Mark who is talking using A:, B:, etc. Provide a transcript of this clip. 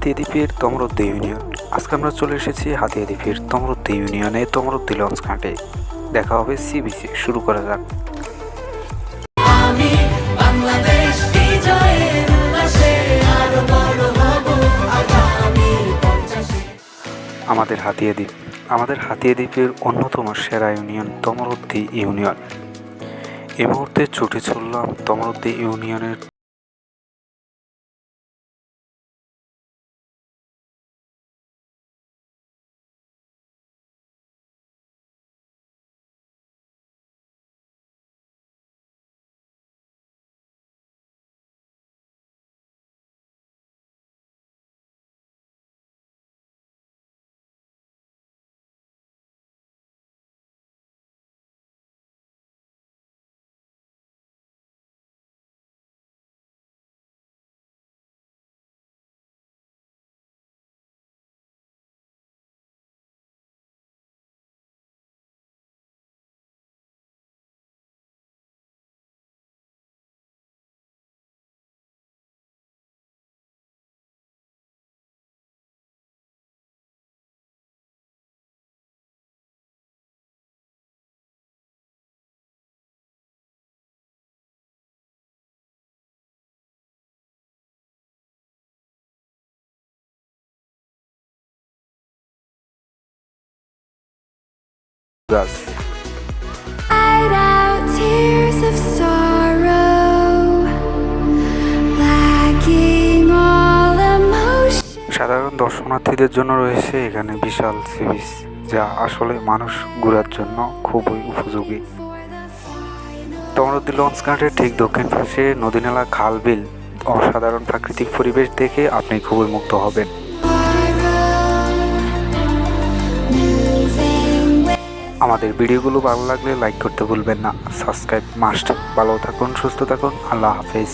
A: হাতিয়াদ্বীপের Tamaroddi union. আজকে আমরা চলে এসেছি হাতিয়া দ্বীপের তমরদ্দি ইউনিয়নে তমরদ্দি লঞ্চ ঘাটে। দেখা হবে সিবিসি শুরু করা যাক।
B: আমাদের হাতিয়া পঞ্চাশে
A: আমাদের হাতিয়া দ্বীপের অন্যতম সেরা ইউনিয়ন তমরদ্দি ইউনিয়ন। এই মুহূর্তে ছুটে চললাম তমরদ্দি ইউনিয়নের
C: emotion.
A: সাধারণ দর্শনার্থীদের জন্য রয়েছে এখানে বিশাল সি বিচ যা আসলে মানুষ ঘোরার জন্য খুবই উপযোগী। তমরদ্দি লঞ্চ ঘাটের ঠিক দক্ষিণ পাশে নদীনালা খাল বিল। অসাধারণ প্রাকৃতিক পরিবেশ দেখে আপনি খুবই মুগ্ধ হবেন। আমাদের ভিডিওগুলো ভালো লাগলে লাইক করতে ভুলবেন না। সাবস্ক্রাইব মাস্ট ভালো থাকুন, সুস্থ থাকুন। আল্লাহ হাফেজ।